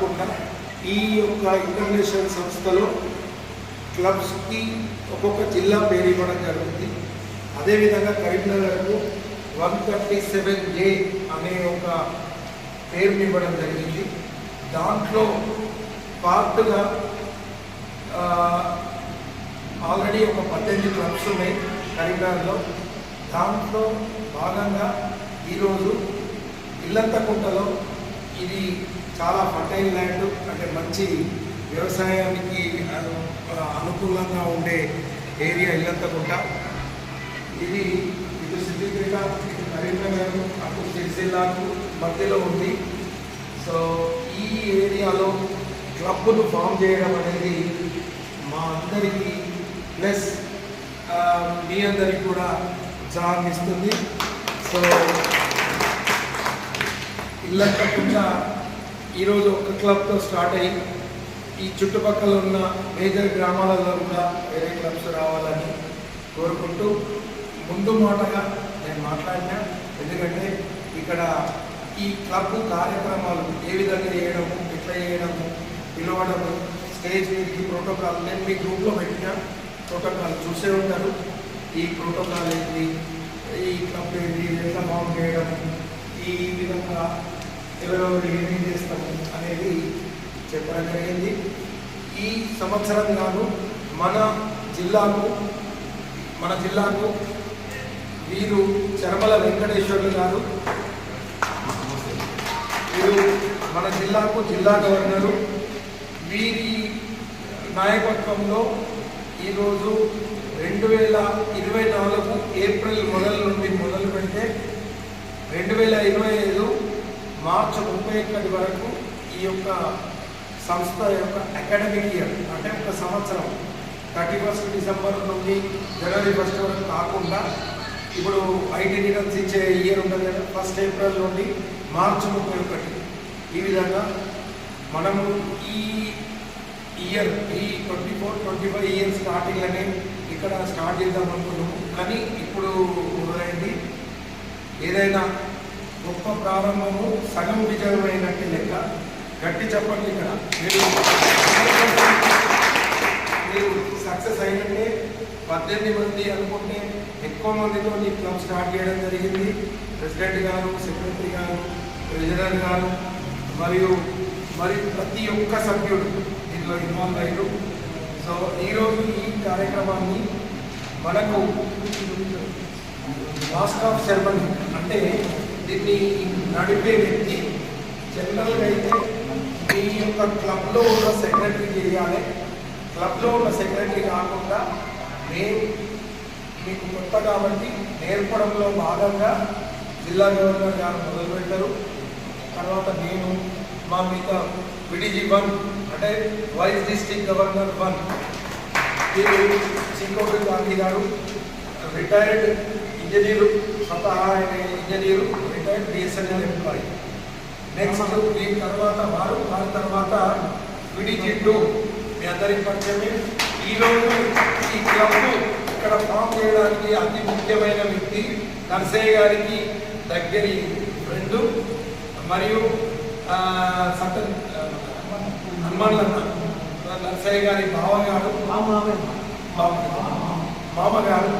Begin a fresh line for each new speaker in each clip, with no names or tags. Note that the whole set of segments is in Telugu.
కాకుండా ఈ యొక్క ఇంటర్నేషనల్ సంస్థలో క్లబ్స్కి ఒక్కొక్క జిల్లా పేరు ఇవ్వడం జరుగుతుంది. అదేవిధంగా కరీంనగర్కు వన్ థర్టీ సెవెన్ ఏ అనే ఒక పేరుని ఇవ్వడం జరిగింది. దాంట్లో పార్ట్గా ఆల్రెడీ ఒక పద్దెనిమిది క్లబ్స్ ఉన్నాయి కరీంనగర్లో. దాంట్లో భాగంగా ఈరోజు ఇల్లంతకుంటలో ఇది చాలా ఫర్టైల్ ల్యాండ్ అంటే మంచి వ్యవసాయానికి అనుకూలంగా ఉండే ఏరియా ఇల్లంతకుంట ఇది ఇటు సిద్దిపేట కరీంనగర్ అటు సిరిసిల్లాకు మధ్యలో ఉంది. సో ఈ ఏరియాలో క్లబ్ను ఫామ్ చేయడం అనేది మా అందరికీ ప్లస్ మీ అందరికి కూడా ఉత్సాహం ఇస్తుంది. సో ఇళ్ళకుండా ఈరోజు ఒక క్లబ్తో స్టార్ట్ అయ్యి ఈ చుట్టుపక్కల ఉన్న మేజర్ గ్రామాలలో కూడా వేరే క్లబ్స్ రావాలని కోరుకుంటూ ముందు మాటగా నేను మాట్లాడినా ఎందుకంటే ఇక్కడ ఈ క్లబ్ కార్యక్రమాలు ఏ విధంగా చేయడము ఎట్లా చేయడము పిలవడము స్టేజ్ మీదకి ప్రోటోకాల్ నేను మీ గ్రూప్లో పెట్టిన ప్రోటోకాల్ చూసే ఉంటారు. ఈ ప్రోటోకాల్ ఏంటి ఈ క్లబ్ ఏంటి ఎట్లా ఫామ్ చేయడం ఈ విధంగా ఎవరెవరు ఏమేం చేస్తాము అనేది చెప్పడం జరిగింది. ఈ సంవత్సరం గాను మన జిల్లాకు మన జిల్లాకు వీరు చరమల వెంకటేశ్వర్లు గారు వీరు మన జిల్లాకు జిల్లా గవర్నరు. వీరి నాయకత్వంలో ఈరోజు రెండు వేల ఇరవై నాలుగు ఏప్రిల్ మొదలు నుండి మొదలు పెడితే రెండు వేల ఇరవై ఐదు మార్చి ముప్పై ఒకటి వరకు ఈ యొక్క సంస్థ యొక్క అకాడమిక్ ఇయర్ అంటే ఒక సంవత్సరం. థర్టీ ఫస్ట్ డిసెంబర్ నుండి జనవరి ఫస్ట్ వరకు కాకుండా ఇప్పుడు ఐటీ రిటర్న్స్ ఇచ్చే ఇయర్ ఉంటుంది కదా ఫస్ట్ ఏప్రిల్ నుండి మార్చి ముప్పై ఒకటి. ఈ విధంగా మనము ఈ ఇయర్ ఈ twenty four twenty five year starting అనే ఇక్కడ స్టార్ట్ చేద్దాం అనుకున్నాము. కానీ ఇప్పుడు మొదలైంది. ఏదైనా గొప్ప ప్రారంభము సగం విజయమైనట్టు లెక్క గట్టి చెప్పండి ఇక్కడ. మీరు మీరు సక్సెస్ అయినట్టే పద్దెనిమిది మంది అనుకుంటే ఎక్కువ మందితో ఈ క్లబ్ స్టార్ట్ చేయడం జరిగింది. ప్రెసిడెంట్ గారు సెక్రటరీ గారు ట్రెజరర్ గారు మరియు మరి ప్రతి ఒక్క సభ్యుడు దీంట్లో ఇన్వాల్వ్ అయ్యారు. సో ఈరోజు ఈ కార్యక్రమాన్ని మనకు లాస్ట్ ఆఫ్ సెరమనీ అంటే దీన్ని నడిపే వ్యక్తి జనరల్గా అయితే మీ యొక్క క్లబ్లో ఉన్న సెక్రటరీ చేయాలి. క్లబ్లో ఉన్న సెక్రటరీ కాకుండా మేము మీకు కొత్త కాబట్టి నేర్పడంలో భాగంగా జిల్లా గవర్నర్ గారు మొదలు పెట్టారు తర్వాత నేను మా మిగతా విడిజీ వన్ అంటే వైస్ డిస్ట్రిక్ట్ గవర్నర్ వన్ వీరు Chinkoti Gandhi garu retired engineer స్వతహా engineer. Retired BSNL employee next దీని తర్వాత వారు వారి తర్వాత విడి చెట్టు మీ అందరికి పరిచయమే. ఈరోజు ఈ క్లబ్ ఇక్కడ ఫామ్ చేయడానికి అతి ముఖ్యమైన వ్యక్తి నర్సయ్య గారికి దగ్గరి ఫ్రెండ్ మరియు ఆ, హనుమాన్లన్న నర్సయ్య గారి మామగారు. మామగారు.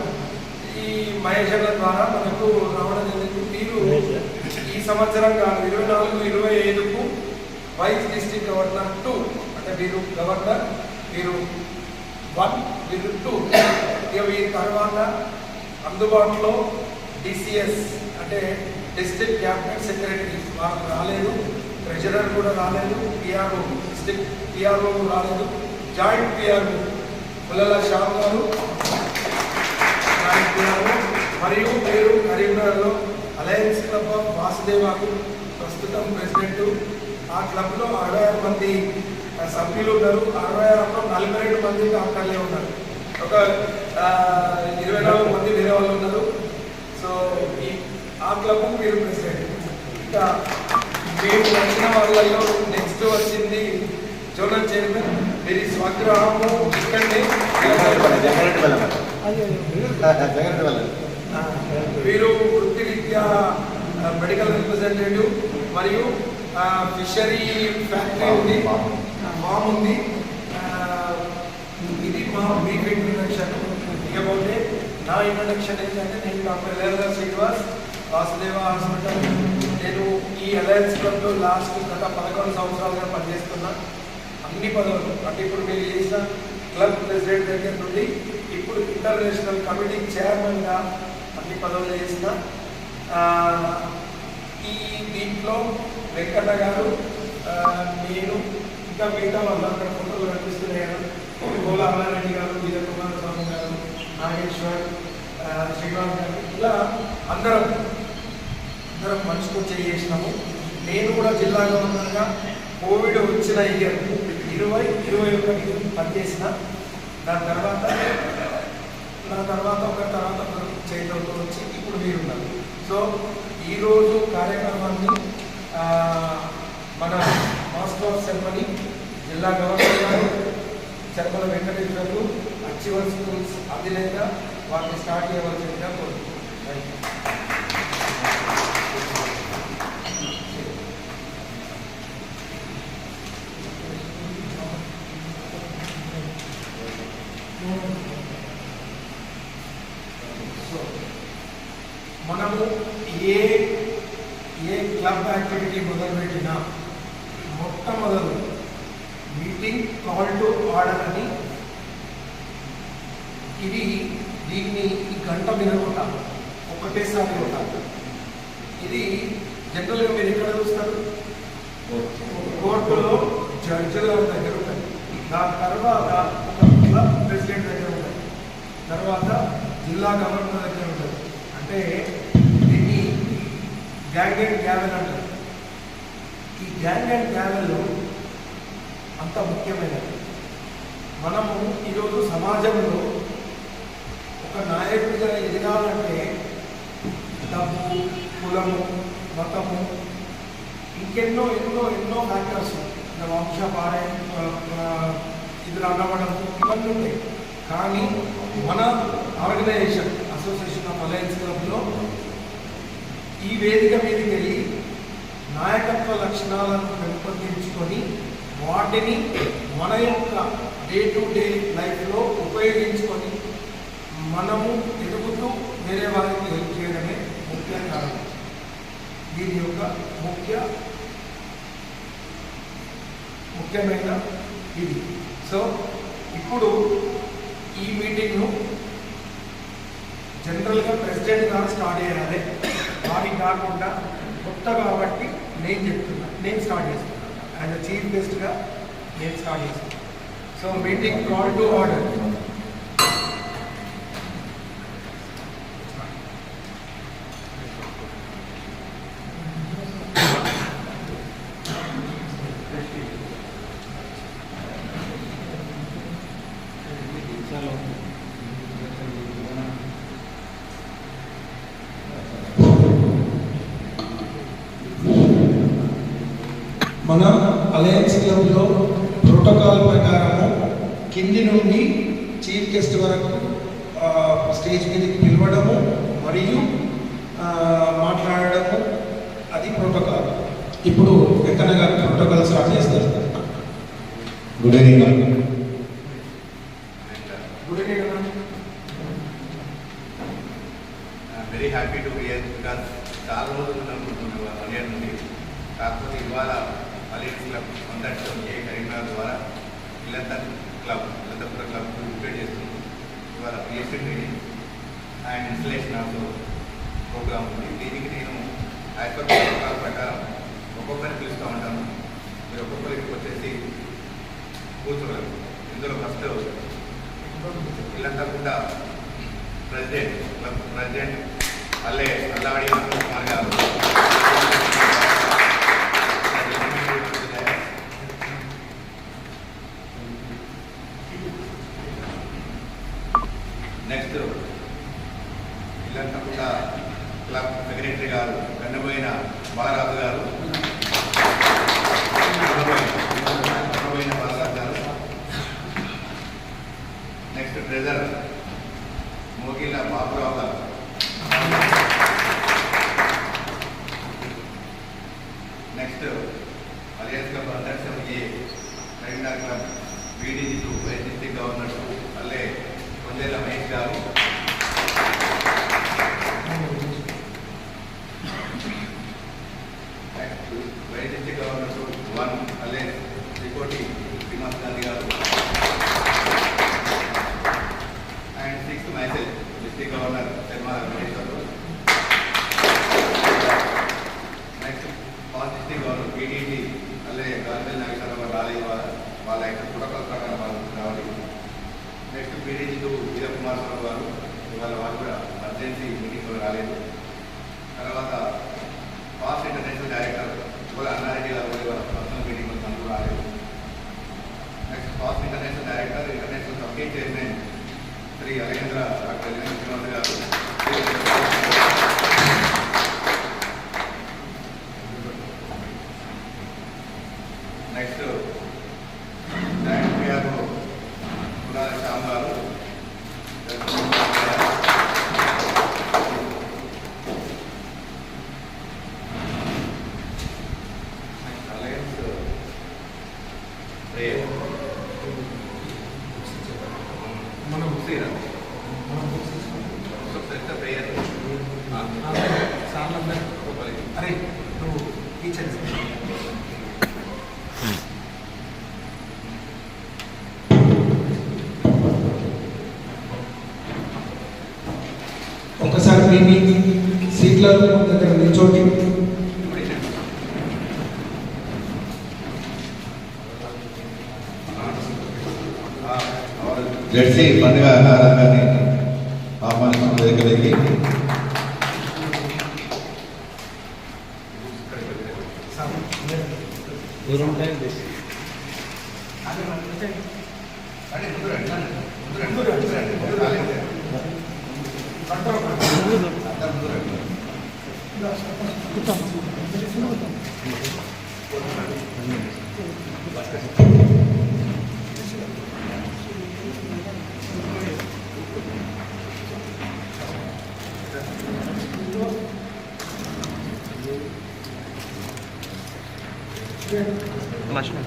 ఈ మహేశ్వర ద్వారా మనకు రావడం ఈ సంవత్సరం కాదు ఇరవై నాలుగు ఇరవై ఐదుకు వైస్ డిస్ట్రిక్ట్ గవర్నర్ టూ అంటే మీరు గవర్నర్ మీరు వన్ మీరు టూ. ఇక వీరి తర్వాత అందుబాటులో డిసిఎస్ అంటే డిస్ట్రిక్ట్ క్యాబినెట్ సెక్రటరీ. వారు రాలేదు ట్రెజరర్ కూడా రాలేదు పిఆర్ఓ డిస్ట్రిక్ట్ పిఆర్ఓ రాలేదు జాయింట్ పిఆర్ఓ పుల్లల శ్యామ్ గారు జాయింట్ పిఆర్ఓ మరియు మీరు కరీంనగర్లో అలయన్స్ క్లబ్ ఆఫ్ వాసుదేవాకు ప్రస్తుతం ప్రెసిడెంట్. ఆ క్లబ్లో అరవై ఆరు మంది సభ్యులు ఉన్నారు. అరవై ఆరులో నలభై రెండు మంది డాక్టర్లే ఉన్నారు. ఒక ఇరవై నాలుగు మంది వేరే వాళ్ళు ఉన్నారు. సో ఈ ఆ క్లబ్ మీరు ప్రెసిడెంట్. ఇంకా మేము వచ్చిన వాళ్ళలో నెక్స్ట్ వచ్చింది జోనల్ చైర్మన్. మీరు ఈ స్వగ్రహము ఇక్కడనే వీరు ఆ, మెడికల్ రిప్రజెంటేటివ్ మరియు ఫిషరీ ఫ్యాక్టరీ ఉంది. ఫామ్. ఉంది. ఇది మా బ్రీఫ్ ఇంట్రొడక్షన్. ఇకపోతే నా ఇంట్రొడక్షన్ ఏంటంటే నేను డాక్టర్ ఎల్ఎల్ఆ శ్రీనివాస్ వాసుదేవ హాస్పిటల్. నేను ఈ అలయన్స్ క్లబ్లో లాస్ట్ గత పదకొండు సంవత్సరాలుగా పనిచేస్తున్నా. అన్ని పదవులు. అంటే ఇప్పుడు మీరు చేసిన క్లబ్ ప్రెసిడెంట్ దగ్గర నుండి ఇప్పుడు ఇంటర్నేషనల్ కమిటీ చైర్మన్గా అన్ని పదవులు చేసిన ఈ దీంట్లో వెంకట గారు నేను ఇంకా మిగతా వాళ్ళు అక్కడ ఫోటోలు కనిపిస్తున్నాయి గోలా అల్లారెడ్డి గారు వీర కుమార స్వామి గారు నాగేశ్వర్ ఆ, శ్రీనివాస్ గారు ఇలా అందరం అందరం మనసుకు చేసినాము. నేను కూడా జిల్లా గవర్నర్గా కోవిడ్ వచ్చిన ఇయర్ ఇరవై ఇరవై ఒకటి పనిచేసిన. దాని తర్వాత నా తర్వాత ఒక తర్వాత ఒక చైతన్యంతో వచ్చి ఇప్పుడు మీరున్నారు. సో ఈరోజు కార్యక్రమాన్ని మన మాస్టర్ ఆఫ్ సెరమనీ జిల్లా గవర్నర్ గారు చర్మల వెంకటేశ్వరులు అచివర్ స్కూల్స్ అధినేత వారిని స్టార్ట్ చేయవలసిందిగా కోరుతున్నాను activity mother may deny. ముఖ్యమైనది. మనము ఈరోజు సమాజంలో ఒక నాయకుడిగా ఎదగాలంటే డబ్బు కులము మతము ఇంకెన్నో ఎన్నో ఎన్నో ఫ్యాక్టర్స్ వంశ పారే ఇది అనవడం ఇవన్నీ ఉంటాయి. కానీ మన ఆర్గనైజేషన్ అసోసియేషన్ ఆఫ్ అలయన్స్ క్లబ్లో ఈ వేదిక మీదకి వెళ్ళి నాయకత్వ లక్షణాలను పెంపొందించుకొని వాటిని మన యొక్క డే టు డే లైఫ్లో ఉపయోగించుకొని మనము ఎదుగుతూ వేరే వారికి హెల్ప్ చేయడమే ముఖ్య కారణం. దీని యొక్క ముఖ్య ముఖ్యమైన ఇది. సో ఇప్పుడు ఈ మీటింగ్ను జనరల్గా ప్రెసిడెంట్ గారు స్టార్ట్ చేయాలి. వారికి కాకుండా కొత్త కాబట్టి నేను చెప్తున్నా. నేను స్టార్ట్ చేస్తాను. యాజ్ అ చీఫ్ గెస్ట్గా నేను స్టార్ట్ చేస్తున్నాను so meeting call to order మన అలయన్స్ క్లబ్లో ప్రోటోకాల్ ప్రకారము కింది నుండి చీఫ్ గెస్ట్ వరకు ఆ, స్టేజ్ మీదకి పిలవడము మరియు ఆ, మాట్లాడడము అది ప్రోటోకాల్. ఇప్పుడు వెంకన్న గారు ప్రోటోకాల్ స్టార్ట్ చేస్తారు.
Good evening
good evening
very happy to here because చాలా రోజులు అనుకుంటున్నాను వన్ ఇయర్ నుండి కాకపోతే ఇవాళ అలయన్స్ క్లబ్ అందరితో ఏ కరీంనగర్ ద్వారా ఇల్లంతర్ క్లబ్ ఇల్లంతపుర క్లబ్ ఇన్వైట్ చేస్తున్నాం ఇవాళ PSC training and installation of program ఉంది దీనికి నేను యాజ్ పర్ ప్రోటోకాల్ ప్రకారం ఒక్కొక్కరిని పిలుస్తూ ఉంటాను మీరు ఒక్కొక్కరికి వచ్చేసి కూర్చోగలరు ఇందులో first Illanthakunta president club president అల్లే అల్లాడి
జెడ్సీ పండుగ నారాయణ ఆహ్వానించడం వేదికలకి
Начнем.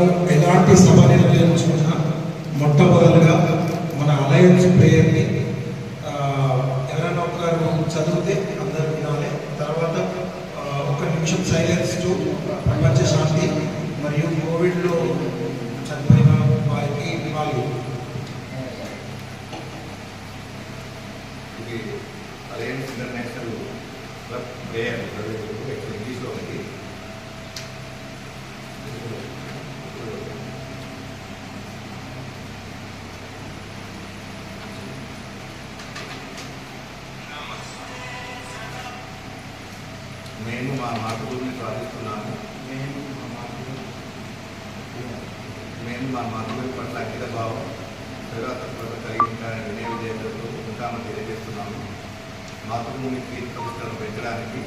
మనము ఎలాంటి సభ నిర్వహించుకున్నా మొట్టమొదలుగా మన అలయన్స్ ప్రేయర్ని ఆ, ఎవరైనా ఒకరు చదివితే అందరూ వినాలి తర్వాత ఆ, ఒక నిమిషం సైలెన్స్ టు ప్రపంచ శాంతి మరియు కోవిడ్లో చనిపోయిన వారికి వాళ్ళు
ఇది అలయన్స్ ఇంటర్నేషనల్ క్లబ్ ప్లేయర్ ఇంగ్లీష్లో ఉంది మేము మా మాతృభూమిని ప్రార్థిస్తున్నాము మేము మా మాతృభూమి పట్ల అంకిత భావం కలిగి ఉంటారని వినయ విజేతలతో ఉంటామని తెలియజేస్తున్నాము మాతృభూమి ప్రతిష్టను పెంచడానికి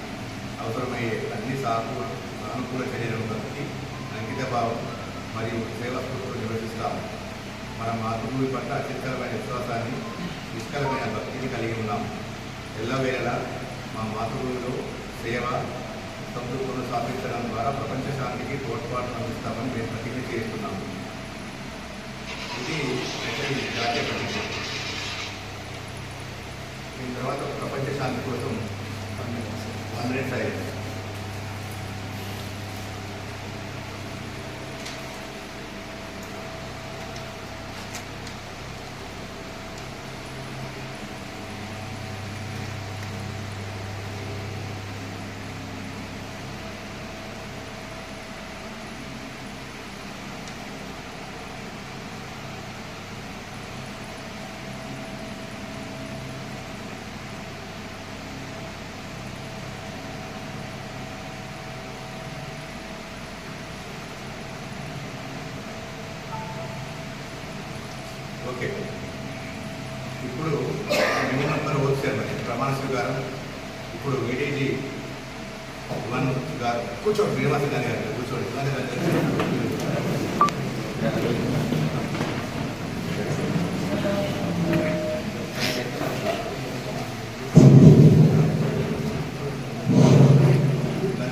అవసరమయ్యే అన్ని సాకు సానుకూల చర్యలను బట్టి అంకిత భావం మరియు సేవాస్ఫూర్తితో నిర్వహిస్తాము. మన మాతృభూమి పట్ల అత్యంతరమైన విశ్వాసాన్ని నిష్కలమైన భక్తిని కలిగి ఉన్నాము. ఎల్లవేళలా మా మాతృభూమిలో సేవ సంతృప్తులు సాధించడం ద్వారా ప్రపంచ శాంతికి తోడ్పాటు అందిస్తామని మేము ప్రతిజ్ఞ చేస్తున్నాము. ఇది జాతీయ ప్రతిజ్ఞ దీని తర్వాత ప్రపంచ శాంతి కోసం వన్ మినిట్ సైలెన్స్ ఇప్పుడు విడిజి వన్ గారు
కూర్చోండి.
శ్రీనివాస గారు గారు కూర్చోండి శ్రీనివాస గారి గారు. శ్రీనివాస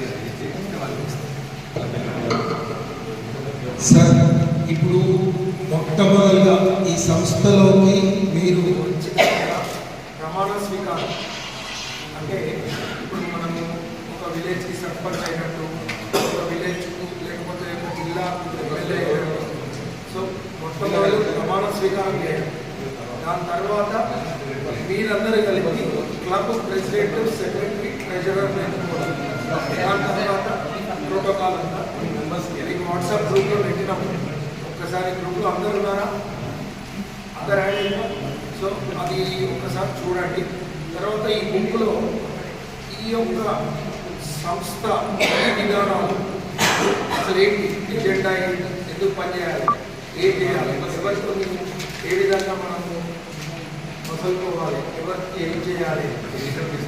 గారు ఇచ్చి వాళ్ళు
సార్ ఇప్పుడు మొట్టమొదటిగా ఈ సంస్థలోకి మీరు
ప్రమాణ స్వీకారం అంటే ఇప్పుడు మనము ఒక విలేజ్కి సర్పంచ్ అయినట్టు ఒక విలేజ్ లేకపోతే ఒక జిల్లా ఎమ్మెల్యే అయినట్టు సో మొట్టమొదటి ప్రమాణ స్వీకారం చేయడం దాని తర్వాత మీరందరూ కలిపి క్లబ్ ప్రెసిడెంట్ సెక్రటరీ ట్రెజరర్ నేర్చుకోవాలి దాని తర్వాత ప్రోటోకాల్ అంతా మీకు వాట్సాప్ గ్రూప్లో పెట్టినాము ఒక్కసారి గ్రూప్లో అందరు ఉన్నారా? అందరు యాడ్ సో అది ఒకసారి చూడండి. తర్వాత ఈ గుంపులో ఈ యొక్క సంస్థ విధానాలు. అసలు ఏంటి? ఎజెండా ఏంటి? ఎందుకు పనిచేయాలి? ఏం చేయాలి? ఎవరితో ఏ విధంగా మనము మొదలుకోవాలి ఎవరికి ఏం చేయాలి?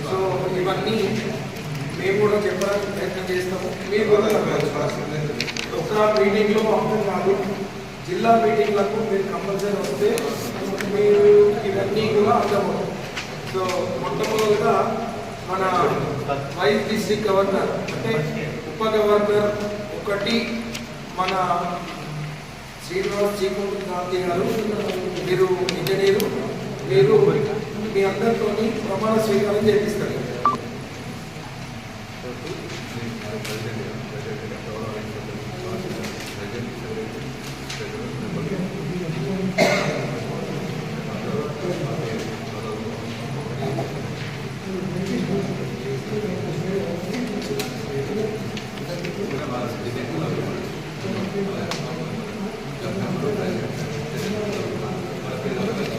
సో ఇవన్నీ మేము కూడా చెప్పడానికి ప్రయత్నం చేస్తాము. మీరు కూడా ఒక మీటింగ్లో అర్థం కాదు. జిల్లా మీటింగ్లకు మీరు కంపల్సరీ వస్తే మీరు ఇవన్నీ కూడా అర్థమవుతుంది సో మొట్టమొదటిగా మన వైస్ డిస్ట్రిక్ట్ గవర్నర్ అంటే ఉప గవర్నర్ ఒకటి మన శ్రీనివాస్ చీకుంటి గాంధీ గారు మీరు ఇంజనీరు మీరు మీ అందరితో ప్రమాణ స్వీకారం చేపిస్తారు
గుడ్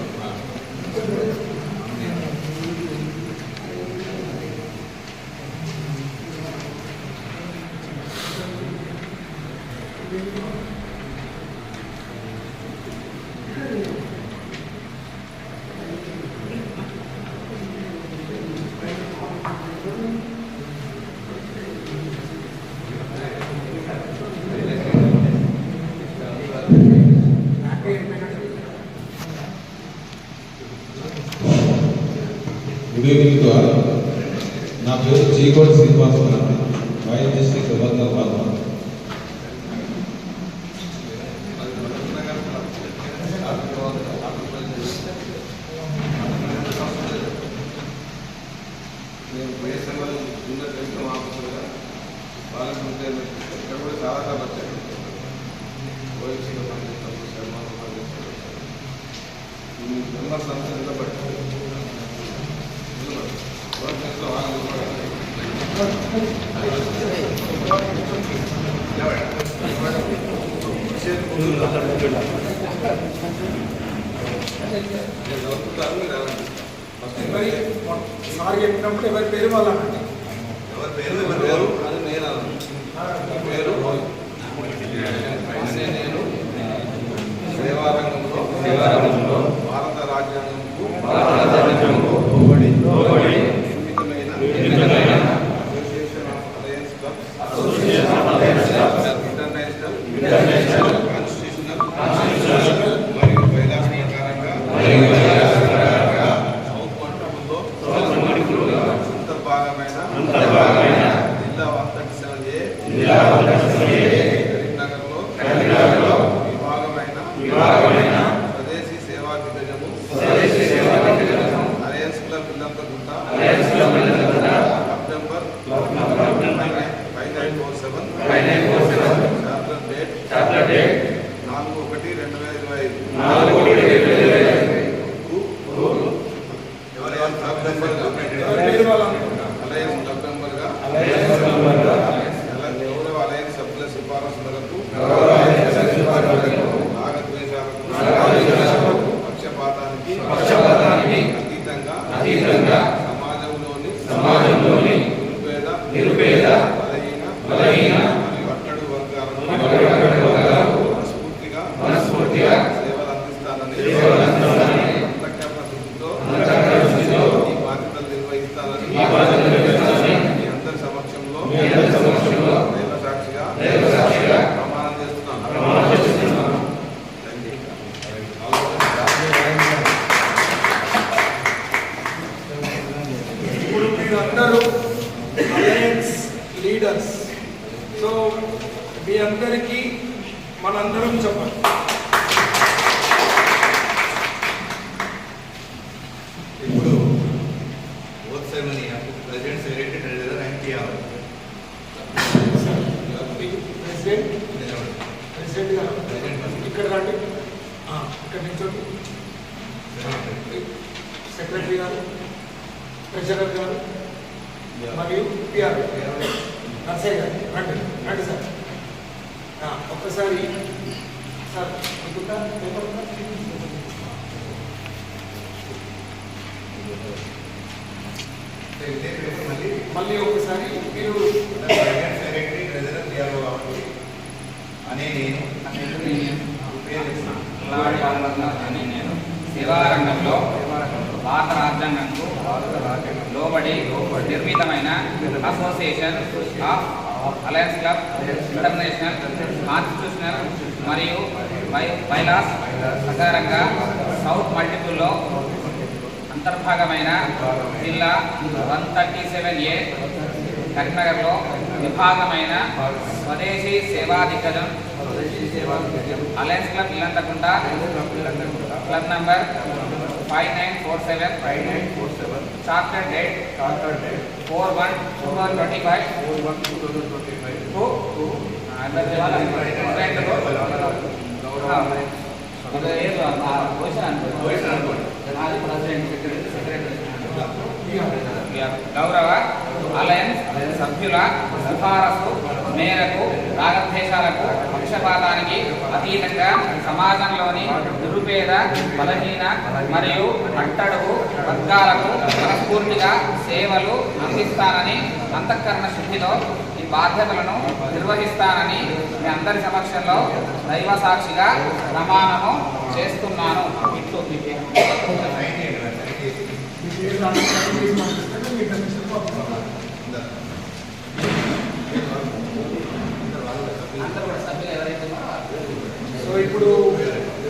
ఈవినింగ్ టు ఆల్ నా పేరు Chikoti Srinivasarao YS district governor పాల్గొన్నాను
నేను బిఎస్ఎన్ఎల్ జూనియర్ టెలికామ్ ఆఫీసర్గా పాలకుంటే ఇక్కడ కూడా చాలా చాలా వచ్చాను ఓఎస్సీలో పనిచేస్తాను శర్మలో పనిచేస్తాను ఈ మెంబర్స్ అంతా నిలబడి నిలబడి వర్కర్స్లో వాళ్ళు నిలబడి నేను వస్తుంటాను మీరు వెళ్ళండి ఫస్ట్
ఎవరి సార్ చెప్పినప్పుడు ఎవరి పేరు వాళ్ళు అనండి
ఎవరి పేరు ఎవరి
పేరు అది నేను. పేరు నేను సేవారంగంలో సేవారంగంలో భారత రాజ్యాంగంకు భారత రాజ్యాంగంకు లోబడి లోబడి నిర్మితమైన నిర్మితమైన association of alliance clubs association of alliance clubs international international constitutional constitutional మరియు బైలాస్ ప్రకారంగా మరియు బైలాస్ ప్రకారంగా సౌత్ మండపంలో సౌత్ మండపంలో అంతర్భాగమైన
పేద బలహీన ప్రెసిడెంట్
ప్రెసిడెంట్ గారు ఇక్కడ రండి ఇక్కడ నిల్చోండి. సెక్రటరీ గారు ట్రెజరర్ గారు మరియు పిఆర్ నర్సయ్య గారు. రండి రండి సార్. ఒక్కసారి సార్ ఉంటుందా? పేపర్
మళ్ళీ
ఒకసారి మీరు
ప్రెసిడెంట్ సెక్రటరీ ట్రెజరర్ డిఆర్ఓ కాబట్టి అనే నేను ఉపయోగిస్తున్నాను
ఉల్లాడి పాల్గొన్న అని నేను సేవారంగంలో భారత రాజ్యాంగంకు లోబడి నిర్మితమైన association of alliance club international constitutional మరియు బైలాస్ ప్రకారంగా సౌత్ మల్టిపుల్లో అంతర్భాగమైన జిల్లా వన్ థర్టీ సెవెన్ ఏ కరీంనగర్లో విభాగమైన స్వదేశీ సేవాధికజం alliance club Illanthakunta. Club number five nine four seven
five nine four seven
charter date
charter date
four one two thousand twenty five
four one two thousand twenty five
two గౌరవ అలయన్స్ సభ్యుల సిఫారసు మేరకు రాగద్వేషాలకు పక్షపాతానికి అతీతంగా సమాజంలోని నిరుపేద బలహీన మరియు అట్టడుగు వర్గాలకు మనస్ఫూర్తిగా సేవలు అందిస్తానని అంతఃకరణ శుద్ధితో ఈ బాధ్యతలను నిర్వహిస్తానని మీ అందరి సమక్షంలో దైవ సాక్షిగా ప్రమాణము చేస్తున్నాను. ఇట్లు పేరు.
సైన్ చేయండి మరి, సైన్ చేసి
మీ పేరు రాసి సైన్ చేసి పంపిస్తే మీ కమిషన్ పంపుతాం.
ఉందా?
అందరూ కూడా సభ్యులు ఎవరైతే ఉన్నారో
సో ఇప్పుడు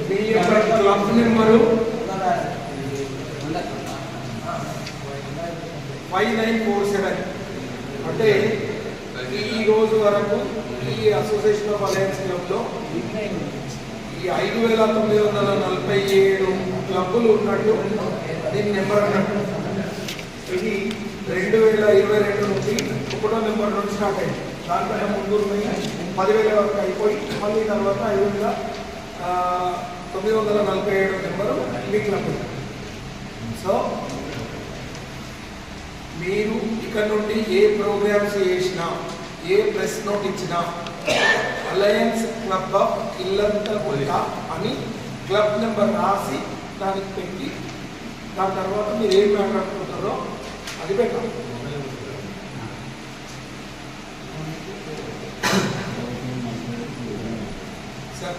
మీ యొక్క club number five nine four seven. అంటే ఈ రోజు వరకు ఈ అసోసియేషన్ ఆఫ్ అలయన్స్ క్లబ్లో ఈ ఐదు వేల తొమ్మిది వందల నలభై ఏడు క్లబ్బులు ఉన్నట్టు దీని నెంబర్ అన్నట్టు. ఇది రెండు వేల ఇరవై రెండు నుంచి ఒకటో నెంబర్ నుంచి స్టార్ట్ అయింది. దానికన్నా ముందు పదివేల వరకు అయిపోయి మళ్ళీ తర్వాత ఐదు వేల తొమ్మిది వందల నలభై ఏడు నెంబరు మీ క్లబ్. సో మీరు ఇక్కడ నుండి ఏ ప్రోగ్రామ్స్ చేసినా ఏ ప్రెస్ నోట్ ఇచ్చినా అలయన్స్ క్లబ్ ఆఫ్ ఇల్లంతకుంట అని క్లబ్ నెంబర్ రాసి దానికి పెట్టి దాని తర్వాత మీరు ఏం మాట్లాడుకుంటారో అది పెట్టాలి సార్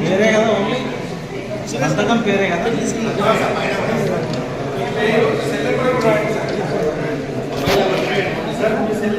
పేరే కదా ఓన్లీ? సంతకం పేరే కదా?
సెల్